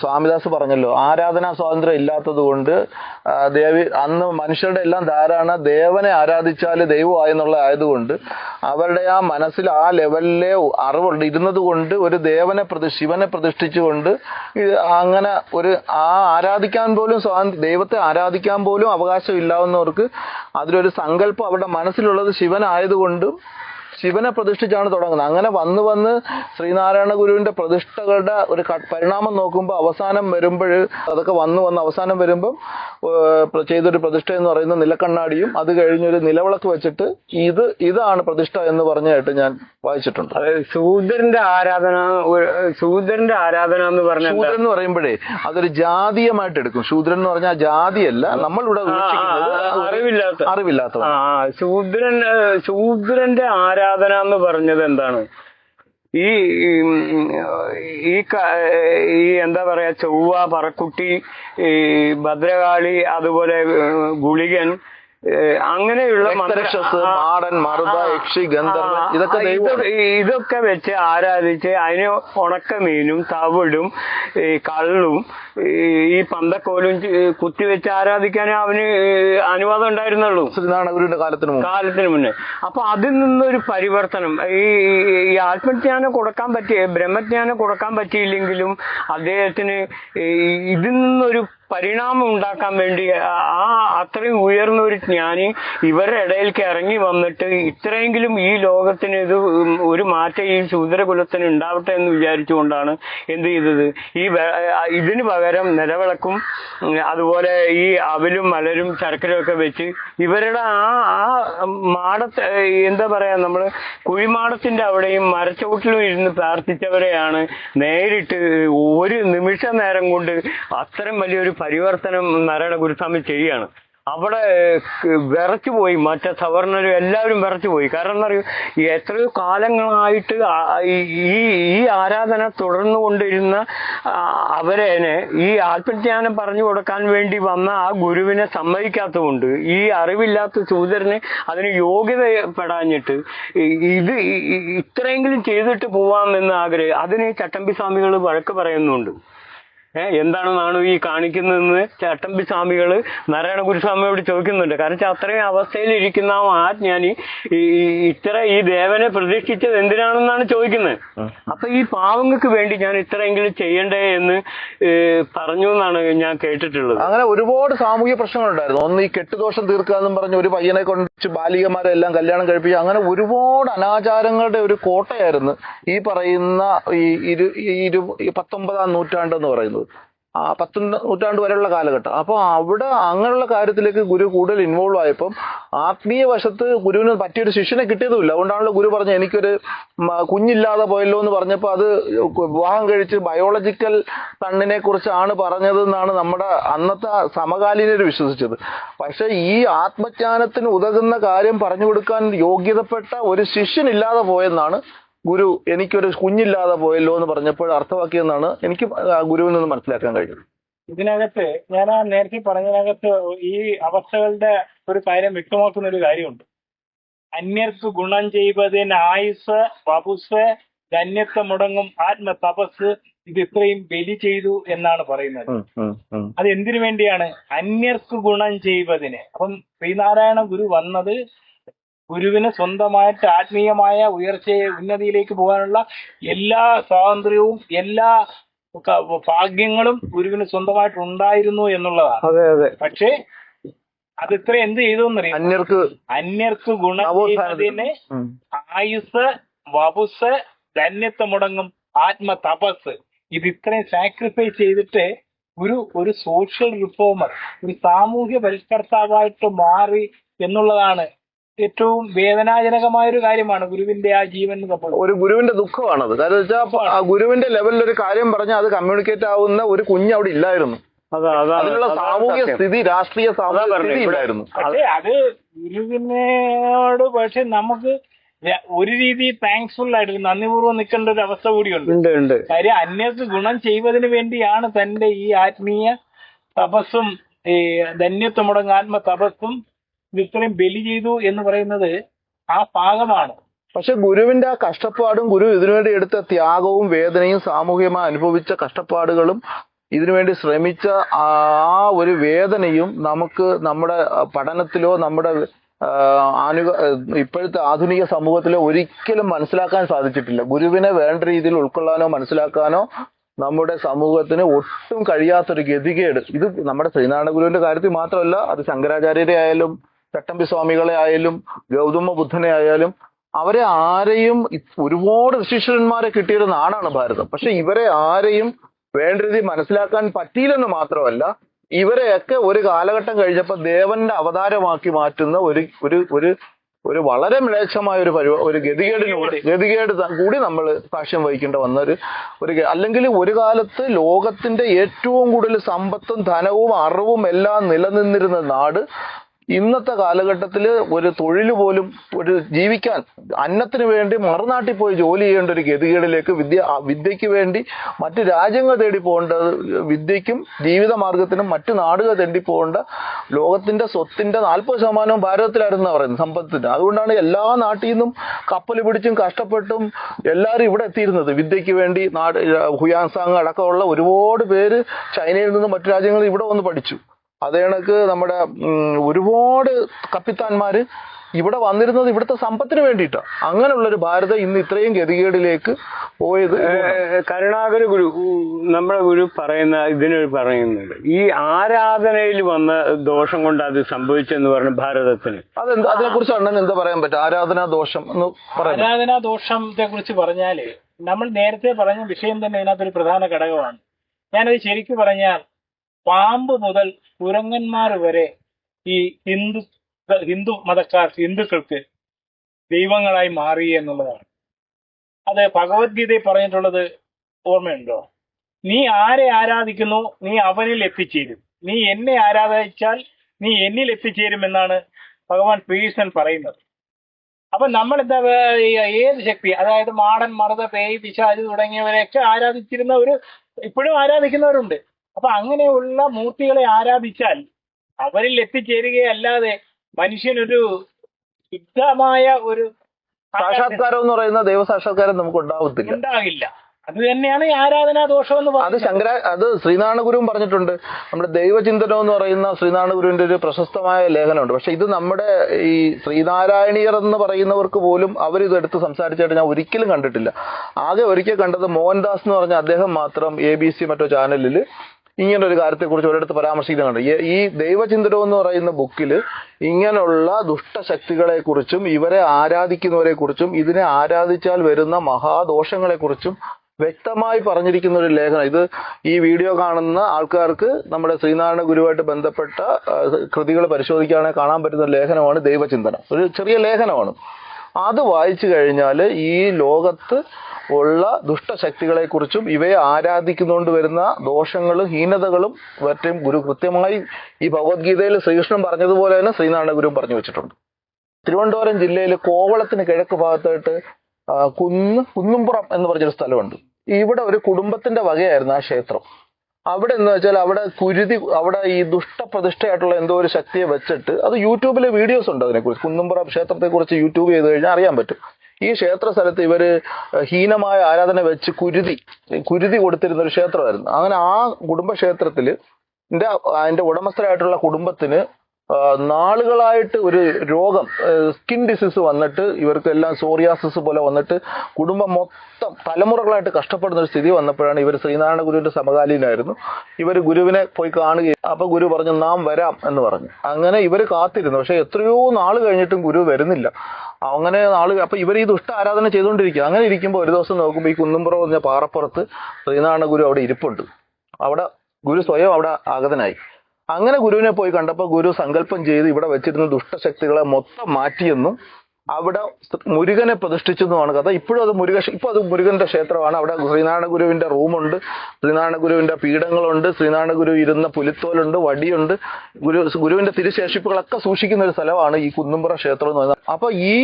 സ്വാമിദാസ് പറഞ്ഞല്ലോ ആരാധനാ സ്വാതന്ത്ര്യം ഇല്ലാത്തത് കൊണ്ട് ദേവി അന്ന് മനുഷ്യരുടെ എല്ലാം ധാരണ ദേവനെ ആരാധിച്ചാൽ ദൈവമായി എന്നുള്ള ആയതുകൊണ്ട് അവരുടെ ആ മനസ്സിൽ ആ ലെവലിലെ അറിവുണ്ട്. ഇരുന്നത് കൊണ്ട് ഒരു ദേവനെ പ്രതി ശിവനെ പ്രതിഷ്ഠിച്ചുകൊണ്ട് അങ്ങനെ ഒരു ആ ആരാധിക്കാൻ പോലും സ്വാതന്ത്ര്യം ദൈവത്തെ ആരാധിക്കാൻ പോലും അവകാശം ഇല്ലാവുന്നവർക്ക് അതിലൊരു സങ്കല്പം അവരുടെ മനസ്സിലുള്ളത് ശിവനായതുകൊണ്ടും ശിവനെ പ്രതിഷ്ഠിച്ചാണ് തുടങ്ങുന്നത്. അങ്ങനെ വന്ന് വന്ന് ശ്രീനാരായണ ഗുരുവിന്റെ പ്രതിഷ്ഠകളുടെ ഒരു പരിണാമം നോക്കുമ്പോൾ അവസാനം വരുമ്പോൾ അതൊക്കെ വന്ന് വന്ന് അവസാനം വരുമ്പം ചെയ്തൊരു പ്രതിഷ്ഠ എന്ന് പറയുന്ന നിലക്കണ്ണാടിയും അത് കഴിഞ്ഞൊരു നിലവിളക്ക് വെച്ചിട്ട് ഇത് ഇതാണ് പ്രതിഷ്ഠ എന്ന് പറഞ്ഞായിട്ട് ഞാൻ വായിച്ചിട്ടുണ്ട്. അതായത് ശൂദ്രന്റെ ആരാധന ശൂദ്രന്റെ ആരാധന എന്ന് പറഞ്ഞ? ശൂദ്രൻ എന്ന് പറയുമ്പോഴേ അതൊരു ജാതീയമായിട്ട് എടുക്കും. ശൂദ്രൻ എന്ന് പറഞ്ഞാൽ ജാതിയല്ല നമ്മളിവിടെ അറിവില്ലാത്ത. അറിവില്ലാത്ത ആ ശൂദ്രൻ ശൂദ്രന്റെ ആരാധന എന്ന് പറഞ്ഞത് എന്താണ്? ഈ ഈ ഈ എന്താ പറയാ ചൊവ്വ പറക്കുട്ടി ഈ ഭദ്രകാളി അതുപോലെ ഗുളികൻ അങ്ങനെയുള്ള മാടൻ മറുത യക്ഷി ഗന്ധർവൻ ഇതൊക്കെ ഇതൊക്കെ- വെച്ച് ആരാധിച്ച് അതിന് ഉണക്കമീനും തവിടും ഈ കള്ളും ഈ പന്തക്കോലും കുത്തിവെച്ച് ആരാധിക്കാനേ അവന് അനുവാദം ഉണ്ടായിരുന്നുള്ളൂ. ശ്രീനാരായണ കാലത്തിന് കാലത്തിന് മുന്നേ. അപ്പൊ അതിൽ നിന്നൊരു പരിവർത്തനം. ഈ ഈ ആത്മജ്ഞാനം കൊടുക്കാൻ പറ്റിയ ബ്രഹ്മജ്ഞാനം കൊടുക്കാൻ പറ്റിയില്ലെങ്കിലും അദ്ദേഹത്തിന് ഇതിൽ നിന്നൊരു പരിണാമം ഉണ്ടാക്കാൻ വേണ്ടി ആ അത്രയും ഉയർന്ന ഒരു ജ്ഞാനി ഇവരുടെ ഇടയിലേക്ക് ഇറങ്ങി വന്നിട്ട് ഇത്രയെങ്കിലും ഈ ലോകത്തിന് ഇത് ഒരു മാറ്റം ഈ ശൂദ്രകുലത്തിന് ഉണ്ടാവട്ടെ എന്ന് വിചാരിച്ചുകൊണ്ടാണ് എന്ത് ചെയ്തത്. ഈ ഇതിന് പകരം നിലവിളക്കും അതുപോലെ ഈ അവലും മലരും ശർക്കരയും ഒക്കെ വെച്ച് ഇവരുടെ ആ ആ മാടത്തെ എന്താ പറയാ നമ്മൾ കുഴിമാടത്തിന്റെ അവിടെയും മരച്ചോട്ടിലും ഇരുന്ന് പ്രാർത്ഥിച്ചവരെയാണ് നേരിട്ട് ഒരു നിമിഷ നേരം കൊണ്ട് അത്രയും വലിയൊരു പരിവർത്തനം നാരായണ ഗുരുസ്വാമി ചെയ്യാണ്. അവിടെ വിറച്ചു പോയി. മറ്റേ സവർണരും എല്ലാവരും വിറച്ചു പോയി. കാരണം എന്താ പറയുക എത്രയോ കാലങ്ങളായിട്ട് ഈ- ഈ ആരാധന തുടർന്നു കൊണ്ടിരുന്ന അവരെ ഈ ആത്മജ്ഞാനം പറഞ്ഞു കൊടുക്കാൻ വേണ്ടി വന്ന ആ ഗുരുവിനെ സമ്മതിക്കാത്തതുകൊണ്ട് ഈ അറിവില്ലാത്ത സൂചരന് അതിന് യോഗ്യതപ്പെടാഞ്ഞിട്ട് ഇത് ഇത്രയെങ്കിലും ചെയ്തിട്ട് പോവാമെന്ന് ആഗ്രഹം അതിന് ചട്ടമ്പി സ്വാമികൾ വഴക്ക് പറയുന്നുണ്ട്. ഏഹ് എന്താണ് നാണു ഈ കാണിക്കുന്നതെന്ന് ചട്ടമ്പി സ്വാമികൾ നാരായണ ഗുരുസ്വാമിയോട് ചോദിക്കുന്നുണ്ട്. കാരണം വെച്ചാൽ അത്രയും അവസ്ഥയിൽ ഇരിക്കുന്ന ആ ആജ്ഞാനി ഈ ഇത്ര ഈ ദേവനെ പ്രതീക്ഷിച്ചത് എന്തിനാണെന്നാണ് ചോദിക്കുന്നത്. അപ്പൊ ഈ പാവങ്ങൾക്ക് വേണ്ടി ഞാൻ ഇത്രയെങ്കിലും ചെയ്യണ്ടേ എന്ന് പറഞ്ഞു എന്നാണ് ഞാൻ കേട്ടിട്ടുള്ളത്. അങ്ങനെ ഒരുപാട് സാമൂഹ്യ പ്രശ്നങ്ങളുണ്ടായിരുന്നു. ഒന്ന് ഈ കെട്ടുദോഷം തീർക്കുക എന്ന് പറഞ്ഞ് ഒരു പയ്യനെ കൊണ്ട് ബാലികമാരെ എല്ലാം കല്യാണം കഴിപ്പിച്ചു അങ്ങനെ ഒരുപാട് അനാചാരങ്ങളുടെ ഒരു കോട്ടയായിരുന്നു ഈ പറയുന്ന ഈ ഇരു ഈ ഇരു പത്തൊമ്പതാം നൂറ്റാണ്ട് എന്ന് പറയുന്നത്. പത്ത് നൂറ്റാണ്ട് വരെയുള്ള കാലഘട്ടം. അപ്പോൾ അവിടെ അങ്ങനെയുള്ള കാര്യത്തിലേക്ക് ഗുരു കൂടുതൽ ഇൻവോൾവ് ആയപ്പം ആത്മീയ വശത്ത് ഗുരുവിന് പറ്റിയൊരു ശിഷ്യനെ കിട്ടിയതുമില്ല. അതുകൊണ്ടാണല്ലോ ഗുരു പറഞ്ഞത് എനിക്കൊരു കുഞ്ഞില്ലാതെ പോയല്ലോ എന്ന് പറഞ്ഞപ്പോൾ അത് വിവാഹം കഴിച്ച് ബയോളജിക്കൽ കണ്ണിനെ കുറിച്ചാണ് പറഞ്ഞതെന്നാണ് നമ്മുടെ അന്നത്തെ സമകാലീനർ വിശ്വസിച്ചത്. പക്ഷേ ഈ ആത്മജ്ഞാനത്തിന് ഉതകുന്ന കാര്യം പറഞ്ഞു കൊടുക്കാൻ യോഗ്യതപ്പെട്ട ഒരു ശിഷ്യനില്ലാതെ പോയെന്നാണ് ഗുരു എനിക്കൊരു കുഞ്ഞില്ലാതെ പോയല്ലോ എന്ന് പറഞ്ഞപ്പോൾ അർത്ഥമാക്കിയെന്നാണ് എനിക്ക് ഗുരുവിൽ നിന്ന് മനസ്സിലാക്കാൻ കഴിഞ്ഞത്. ഇതിനകത്ത് ഞാൻ ആ നേരത്തെ പറഞ്ഞതിനകത്ത് ഈ അവസ്ഥകളുടെ ഒരു കാര്യം വ്യക്തമാക്കുന്ന ഒരു കാര്യമുണ്ട്. അന്യർക്ക് ഗുണം ചെയ്യുന്നതിന് ആയുസ് വപുസ് ധന്യത്വ മുടങ്ങും ആത്മ തപസ് ഇത് ഇത്രയും ബലി ചെയ്തു എന്നാണ് പറയുന്നത്. അത് എന്തിനു വേണ്ടിയാണ്? അന്യർക്ക് ഗുണം ചെയ്യുന്നതിന്. അപ്പം ശ്രീനാരായണ ഗുരു വന്നത് ഗുരുവിന് സ്വന്തമായിട്ട് ആത്മീയമായ ഉയർച്ചയെ ഉന്നതിയിലേക്ക് പോകാനുള്ള എല്ലാ സ്വാതന്ത്ര്യവും എല്ലാ ഭാഗ്യങ്ങളും ഗുരുവിന് സ്വന്തമായിട്ട് ഉണ്ടായിരുന്നു എന്നുള്ളതാണ് അതെ അതെ പക്ഷേ അത് ഇത്ര എന്ത് ചെയ്തു എന്നറിയാം അന്യർക്ക് അന്യർക്ക് ഗുണം. ചെയ്യുന്നതിന്. ആയുസ് വപുസ് ധന്യത്വം മുടങ്ങും ആത്മ തപസ് ഇത് ഇത്രയും സാക്രിഫൈസ് ചെയ്തിട്ട് ഒരു ഒരു സോഷ്യൽ റിഫോമർ ഒരു സാമൂഹ്യ പരിഷ്കർത്താവായിട്ട് മാറി എന്നുള്ളതാണ് ഏറ്റവും വേദനാജനകമായ ഒരു കാര്യമാണ് ഗുരുവിന്റെ ആ ജീവൻ ഒരു ഗുരുവിന്റെ ദുഃഖമാണത്. കാരണം വെച്ചാൽ ആ ഗുരുവിന്റെ ലെവലിൽ ഒരു കാര്യം പറഞ്ഞാൽ അത് കമ്മ്യൂണിക്കേറ്റ് ആവുന്ന ഒരു കുഞ്ഞ് അവിടെ ഇല്ലായിരുന്നു. അതാ അതിനുള്ള സാമൂഹ്യ സ്ഥിതി രാഷ്ട്രീയ സാമൂഹ്യ സ്ഥിതി ഇല്ലായിരുന്നു. പക്ഷേ അത് ഗുരുവിനോട് പക്ഷെ നമുക്ക് ഒരു രീതി താങ്ക്സ്ഫുൾ ആയിട്ട് നന്ദിപൂർവം നിൽക്കേണ്ട ഒരു അവസ്ഥ കൂടിയുണ്ട്. കാര്യം അന്യർക്ക് ഗുണം ചെയ്യുന്നതിന് വേണ്ടിയാണ് തന്റെ ഈ ആത്മീയ തപസ്സും ഈ ധന്യത്വം മുടങ്ങ ആത്മ തപസ്സും ഇത്രയും ബലി ചെയ്തു എന്ന് പറയുന്നത് ആ പാകമാണ്. പക്ഷെ ഗുരുവിന്റെ ആ കഷ്ടപ്പാടും ഗുരു ഇതിനുവേണ്ടി എടുത്ത ത്യാഗവും വേദനയും സാമൂഹികമായി അനുഭവിച്ച കഷ്ടപ്പാടുകളും ഇതിനുവേണ്ടി ശ്രമിച്ച ആ ഒരു വേദനയും നമുക്ക് നമ്മുടെ പഠനത്തിലോ നമ്മുടെ ആനുക ഇപ്പോഴത്തെ ആധുനിക സമൂഹത്തിലോ ഒരിക്കലും മനസ്സിലാക്കാൻ സാധിച്ചിട്ടില്ല. ഗുരുവിനെ വേണ്ട രീതിയിൽ ഉൾക്കൊള്ളാനോ മനസ്സിലാക്കാനോ നമ്മുടെ സമൂഹത്തിന് ഒട്ടും കഴിയാത്തൊരു ഗതികേട്. ഇത് നമ്മുടെ ശ്രീനാരായണ ഗുരുവിന്റെ കാര്യത്തിൽ മാത്രമല്ല അത് ശങ്കരാചാര്യരെ ആയാലും ചട്ടമ്പി സ്വാമികളെ ആയാലും ഗൗതമ ബുദ്ധനെ ആയാലും അവരെ ആരെയും ഒരുപാട് ശിഷ്യന്മാരെ കിട്ടിയൊരു നാടാണ് ഭാരതം. പക്ഷെ ഇവരെ ആരെയും വേണ്ട രീതി മനസ്സിലാക്കാൻ പറ്റിയില്ലെന്ന് മാത്രമല്ല ഇവരെയൊക്കെ ഒരു കാലഘട്ടം കഴിഞ്ഞപ്പോൾ ദേവന്റെ അവതാരമാക്കി മാറ്റുന്ന ഒരു ഒരു ഒരു ഒരു വളരെ മ്ലേച്ഛമായ ഒരു പരിപാ ഒരു ഗതികേടിനൂടെ ഗതികേട്. കൂടി നമ്മൾ സാക്ഷ്യം വഹിക്കേണ്ട വന്ന ഒരു ഒരു അല്ലെങ്കിൽ ഒരു കാലത്ത് ലോകത്തിന്റെ ഏറ്റവും കൂടുതൽ സമ്പത്തും ധനവും അറിവും എല്ലാം നിലനിന്നിരുന്ന നാട് ഇന്നത്തെ കാലഘട്ടത്തിൽ ഒരു തൊഴിൽ പോലും ഒരു ജീവിക്കാൻ അന്നത്തിന് വേണ്ടി മറുനാട്ടിൽ പോയി ജോലി ചെയ്യേണ്ട ഒരു ഗതികേടിലേക്ക് വിദ്യ വിദ്യയ്ക്ക് വേണ്ടി മറ്റ് രാജ്യങ്ങൾ തേടി പോകേണ്ടത് വിദ്യയ്ക്കും ജീവിത മാർഗത്തിനും മറ്റു നാടുകൾ തേടി പോകേണ്ട ലോകത്തിന്റെ സ്വത്തിന്റെ നാൽപ്പത് ശതമാനവും ഭാരതത്തിലായിരുന്നു പറയുന്നത് സമ്പത്തിന് അതുകൊണ്ടാണ് എല്ലാ നാട്ടിൽ നിന്നും കപ്പൽ പിടിച്ചും കഷ്ടപ്പെട്ടും എല്ലാവരും ഇവിടെ എത്തിയിരുന്നത്. വിദ്യയ്ക്ക് വേണ്ടി നാട് ഹുയാൻസാങ് അടക്കമുള്ള ഒരുപാട് പേര് ചൈനയിൽ നിന്നും മറ്റു രാജ്യങ്ങളിൽ ഇവിടെ വന്ന് പഠിച്ചു. അതേ കണക്ക് നമ്മുടെ ഒരുപാട് കപ്പിത്താന്മാര് ഇവിടെ വന്നിരുന്നത് ഇവിടുത്തെ സമ്പത്തിന് വേണ്ടിയിട്ടാണ് അങ്ങനെയുള്ള ഒരു ഭാരതം ഇന്ന് ഇത്രയും ഗതികേടിലേക്ക് പോയത് കരുണാകര ഗുരു നമ്മുടെ ഗുരു പറയുന്ന ഇതിനൊരു പറയുന്നുണ്ട്. ഈ ആരാധനയിൽ വന്ന ദോഷം കൊണ്ട് അത് സംഭവിച്ചെന്ന് പറഞ്ഞു ഭാരതത്തിന്. അതെന്താ അതിനെ കുറിച്ച് അണ്ണൻ എന്താ പറയാൻ പറ്റും ആരാധനാ ദോഷം എന്ന് പറയാം ആരാധനാ ദോഷത്തെ കുറിച്ച് പറഞ്ഞാൽ നമ്മൾ നേരത്തെ പറഞ്ഞ വിഷയം തന്നെ ഇതിനകത്തൊരു പ്രധാന ഘടകമാണ്. ഞാനത് ശരിക്കും പറഞ്ഞാൽ പാമ്പ് മുതൽ കുരങ്ങന്മാർ വരെ ഈ ഹിന്ദു ഹിന്ദു മതക്കാർ ഹിന്ദുക്കൾക്ക് ദൈവങ്ങളായി മാറി എന്നുള്ളതാണ്. അത് ഭഗവത്ഗീതയിൽ പറഞ്ഞിട്ടുള്ളത് ഓർമ്മയുണ്ടോ? നീ ആരെ ആരാധിക്കുന്നു? നീ അവനിൽ എത്തിച്ചേരും. നീ എന്നെ ആരാധിച്ചാൽ നീ എന്നിൽ എത്തിച്ചേരും എന്നാണ് ഭഗവാൻ ശ്രീകൃഷ്ണൻ പറയുന്നത്. അപ്പൊ നമ്മൾ എന്താ ഏത് ശക്തി അതായത് മാടൻ മറുത പേയ് പിശാജ് തുടങ്ങിയവരെയൊക്കെ ആരാധിച്ചിരുന്ന ഒരു ഇപ്പോഴും ആരാധിക്കുന്നവരുണ്ട്. അപ്പൊ അങ്ങനെയുള്ള മൂർത്തികളെ ആരാധിച്ചാൽ അവരിൽ എത്തിച്ചേരുകയല്ലാതെ മനുഷ്യനൊരു ശുദ്ധമായ ഒരു സാക്ഷാത്കാരം എന്ന് പറയുന്ന ദൈവ സാക്ഷാത്കാരം നമുക്ക് ഉണ്ടാവത്തില്ല ഉണ്ടാകില്ല. അത് തന്നെയാണ് ആരാധനാ ദോഷം എന്ന് പറയുന്നത്. അത് ശങ്കര അത് ശ്രീനാരായണ ഗുരുവും പറഞ്ഞിട്ടുണ്ട്. നമ്മുടെ ദൈവചിന്തനം എന്ന് പറയുന്ന ശ്രീനാരായണ ഗുരുവിന്റെ ഒരു പ്രശസ്തമായ ലേഖനമുണ്ട്. പക്ഷെ ഇത് നമ്മുടെ ഈ ശ്രീനാരായണീയർ എന്ന് പറയുന്നവർക്ക് പോലും അവർ ഇത് എടുത്ത് സംസാരിച്ചായിട്ട് ഞാൻ ഒരിക്കലും കണ്ടിട്ടില്ല. ആകെ ഒരിക്കൽ കണ്ടത് മോഹൻദാസ് എന്ന് പറഞ്ഞ അദ്ദേഹം മാത്രം എ ബി സി മറ്റോ ചാനലിൽ ഇങ്ങനെ ഒരു കാര്യത്തെക്കുറിച്ച് ഒരിടത്ത് പരാമർശിക്കുന്നുണ്ട്. ഈ- ദൈവചിന്തനം എന്ന് പറയുന്ന ബുക്കിൽ ഇങ്ങനെയുള്ള ദുഷ്ടശക്തികളെ കുറിച്ചും ഇവരെ ആരാധിക്കുന്നവരെ കുറിച്ചും ഇതിനെ ആരാധിച്ചാൽ വരുന്ന മഹാദോഷങ്ങളെ കുറിച്ചും വ്യക്തമായി പറഞ്ഞിരിക്കുന്ന ഒരു ലേഖനം. ഇത് ഈ വീഡിയോ കാണുന്ന ആൾക്കാർക്ക് നമ്മുടെ ശ്രീനാരായണ ഗുരുവായിട്ട് ബന്ധപ്പെട്ട കൃതികൾ പരിശോധിക്കുകയാണെങ്കിൽ കാണാൻ പറ്റുന്ന ലേഖനമാണ് ദൈവചിന്തനം. ഒരു ചെറിയ ലേഖനമാണ്. അത് വായിച്ചു കഴിഞ്ഞാൽ ഈ ലോകത്ത് ഉള്ള ദുഷ്ടശക്തികളെക്കുറിച്ചും ഇവയെ ആരാധിക്കുന്നുകൊണ്ട് വരുന്ന ദോഷങ്ങളും ഹീനതകളും മറ്റും ഗുരു കൃത്യമായി ഈ ഭഗവത്ഗീതയിൽ ശ്രീകൃഷ്ണൻ പറഞ്ഞതുപോലെ തന്നെ ശ്രീനാരായണ ഗുരു പറഞ്ഞു വെച്ചിട്ടുണ്ട്. തിരുവനന്തപുരം ജില്ലയിൽ കോവളത്തിന് കിഴക്ക് ഭാഗത്തായിട്ട് കുന്ന് കുന്നുംപുറം എന്ന് പറഞ്ഞൊരു സ്ഥലമുണ്ട്. ഇവിടെ ഒരു കുടുംബത്തിന്റെ വകയായിരുന്നു ആ ക്ഷേത്രം. അവിടെ എന്ന് വെച്ചാൽ അവിടെ കുരുതി അവിടെ ഈ ദുഷ്ടപ്രതിഷ്ഠയായിട്ടുള്ള എന്തോ ഒരു ശക്തിയെ വെച്ചിട്ട് അത് യൂട്യൂബിലെ വീഡിയോസ് ഉണ്ട് അതിനെക്കുറിച്ച്. കുന്നുംപുറ ക്ഷേത്രത്തെ കുറിച്ച് യൂട്യൂബ് ചെയ്ത് കഴിഞ്ഞാൽ അറിയാൻ പറ്റും. ഈ ക്ഷേത്ര സ്ഥലത്ത് ഇവർ ഹീനമായ ആരാധന വെച്ച് കുരുതി കുരുതി കൊടുത്തിരുന്ന ഒരു ക്ഷേത്രമായിരുന്നു. അങ്ങനെ ആ കുടുംബക്ഷേത്രത്തിൽ എന്റെ അതിന്റെ ഉടമസ്ഥരായിട്ടുള്ള കുടുംബത്തിന് നാളുകളായിട്ട് ഒരു രോഗം സ്കിൻ ഡിസീസ് വന്നിട്ട് ഇവർക്കെല്ലാം സോറിയാസിസ് പോലെ വന്നിട്ട് കുടുംബം മൊത്തം തലമുറകളായിട്ട് കഷ്ടപ്പെടുന്ന ഒരു സ്ഥിതി വന്നപ്പോഴാണ് ഇവർ ശ്രീനാരായണ ഗുരുവിന്റെ സമകാലീനായിരുന്നു. ഇവർ ഗുരുവിനെ പോയി കാണുകയും അപ്പൊ ഗുരു പറഞ്ഞു നാം വരാം എന്ന് പറഞ്ഞു. അങ്ങനെ ഇവർ കാത്തിരുന്നു. പക്ഷെ എത്രയോ നാൾ കഴിഞ്ഞിട്ടും ഗുരു വരുന്നില്ല. അങ്ങനെ നാൾ അപ്പൊ ഇവർ ഈ ദുഷ്ട ആരാധന ചെയ്തുകൊണ്ടിരിക്കുക. അങ്ങനെ ഇരിക്കുമ്പോൾ ഒരു ദിവസം നോക്കുമ്പോൾ ഈ കുന്നുംപുറം പറഞ്ഞ പാറപ്പുറത്ത് ശ്രീനാരായണ ഗുരു അവിടെ ഇരിപ്പുണ്ട്. അവിടെ ഗുരു സ്വയം അവിടെ ആഗതനായി. അങ്ങനെ ഗുരുവിനെ പോയി കണ്ടപ്പോൾ ഗുരു സങ്കല്പം ചെയ്ത് ഇവിടെ വെച്ചിരുന്ന ദുഷ്ടശക്തികളെ മൊത്തം മാറ്റിയെന്നും അവിടെ മുരുകനെ പ്രതിഷ്ഠിച്ചെന്നുമാണ് കഥ. ഇപ്പോഴും അത് മുരുക ഇപ്പൊ അത് മുരുകന്റെ ക്ഷേത്രമാണ്. അവിടെ ശ്രീനാരായണ ഗുരുവിന്റെ റൂമുണ്ട്. ശ്രീനാരായണ ഗുരുവിന്റെ പീഠങ്ങളുണ്ട്. ശ്രീനാരായണ ഗുരു ഇരുന്ന പുലിത്തോലുണ്ട് വടിയുണ്ട്. ഗുരു ഗുരുവിന്റെ തിരുശേഷിപ്പുകളൊക്കെ സൂക്ഷിക്കുന്ന ഒരു സ്ഥലമാണ് ഈ കുന്നുംപുറ ക്ഷേത്രം എന്ന് പറയുന്നത്. അപ്പൊ ഈ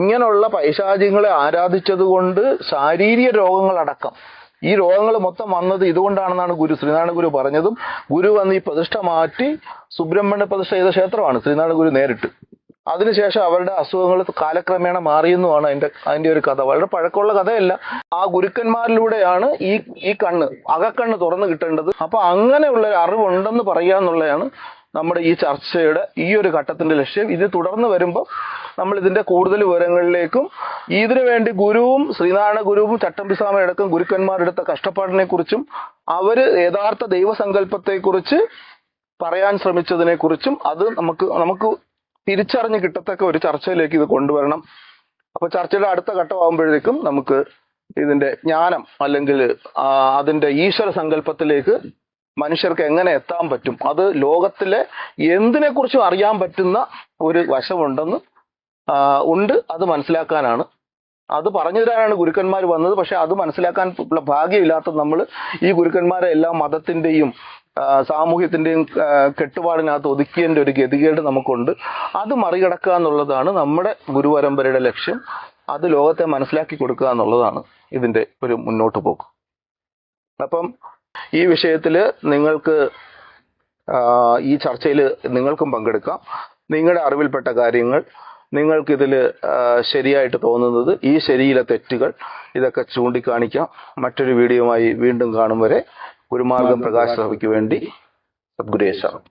ഇങ്ങനെയുള്ള പൈശാചികളെ ആരാധിച്ചത് കൊണ്ട് ശാരീരിക രോഗങ്ങളടക്കം ഈ രോഗങ്ങൾ മൊത്തം വന്നത് ഇതുകൊണ്ടാണെന്നാണ് ഗുരു ശ്രീനാരായണ ഗുരു പറഞ്ഞതും. ഗുരു വന്ന് ഈ പ്രതിഷ്ഠ മാറ്റി സുബ്രഹ്മണ്യ പ്രതിഷ്ഠ ചെയ്ത ക്ഷേത്രമാണ് ശ്രീനാരായണ ഗുരു നേരിട്ട്. അതിനുശേഷം അവരുടെ അസുഖങ്ങൾ കാലക്രമേണ മാറിയെന്നുമാണ് അതിന്റെ അതിന്റെ ഒരു കഥ. വളരെ പഴക്കമുള്ള കഥയല്ല. ആ ഗുരുക്കന്മാരിലൂടെയാണ് ഈ ഈ കണ്ണ് അകക്കണ്ണ് തുറന്നു കിട്ടേണ്ടത്. അപ്പൊ അങ്ങനെയുള്ള ഒരു അറിവുണ്ടെന്ന് പറയുക എന്നുള്ളതാണ് നമ്മുടെ ഈ ചർച്ചയുടെ ഈ ഒരു ഘട്ടത്തിന്റെ ലക്ഷ്യം. ഇത് തുടർന്ന് വരുമ്പോൾ നമ്മൾ ഇതിന്റെ കൂടുതൽ വിവരങ്ങളിലേക്കും ഇതിനു വേണ്ടി ഗുരുവും ശ്രീനാരായണ ഗുരുവും ചട്ടമ്പിസ്വാമിയടക്കം ഗുരുക്കന്മാരെടുത്ത കഷ്ടപ്പാടിനെ കുറിച്ചും അവർ യഥാർത്ഥ ദൈവസങ്കല്പത്തെക്കുറിച്ച് പറയാൻ ശ്രമിച്ചതിനെ കുറിച്ചും അത് നമുക്ക് നമുക്ക് തിരിച്ചറിഞ്ഞ് കിട്ടത്തക്ക ഒരു ചർച്ചയിലേക്ക് ഇത് കൊണ്ടുവരണം. അപ്പൊ ചർച്ചയുടെ അടുത്ത ഘട്ടമാകുമ്പോഴേക്കും നമുക്ക് ഇതിന്റെ ജ്ഞാനം അല്ലെങ്കിൽ അതിന്റെ ഈശ്വര സങ്കല്പത്തിലേക്ക് മനുഷ്യർക്ക് എങ്ങനെ എത്താൻ പറ്റും? അത് ലോകത്തിലെ എന്തിനെ കുറിച്ചും അറിയാൻ പറ്റുന്ന ഒരു വശമുണ്ടെന്ന് ഉണ്ട്. അത് മനസ്സിലാക്കാനാണ്. അത് പറഞ്ഞു തരാനാണ് ഗുരുക്കന്മാർ വന്നത്. പക്ഷെ അത് മനസ്സിലാക്കാൻ ഉള്ള ഭാഗ്യമില്ലാത്ത നമ്മൾ ഈ ഗുരുക്കന്മാരെ എല്ലാ മതത്തിന്റെയും സാമൂഹ്യത്തിന്റെയും കെട്ടുപാടിനകത്ത് ഒതുക്കിയതിന്റെ ഒരു ഗതികേട് നമുക്കുണ്ട്. അത് മറികടക്കുക എന്നുള്ളതാണ് നമ്മുടെ ഗുരുപരമ്പരയുടെ ലക്ഷ്യം. അത് ലോകത്തെ മനസ്സിലാക്കി കൊടുക്കുക എന്നുള്ളതാണ് ഇതിന്റെ ഒരു മുന്നോട്ട് പോക്ക്. അപ്പം ഈ വിഷയത്തിൽ നിങ്ങൾക്ക് ഈ ചർച്ചയിൽ നിങ്ങൾക്കും പങ്കെടുക്കാം. നിങ്ങളുടെ അറിവിൽപ്പെട്ട കാര്യങ്ങൾ നിങ്ങൾക്കിതിൽ ശരിയായിട്ട് തോന്നുന്നത് ഈ ശരിയിലെ തെറ്റുകൾ ഇതൊക്കെ ചൂണ്ടിക്കാണിക്കാം. മറ്റൊരു വീഡിയോയുമായി വീണ്ടും കാണും വരെ ഗുരുമാർഗം പ്രകാശ് സഭയ്ക്ക് വേണ്ടി. ഈശ്വരൻ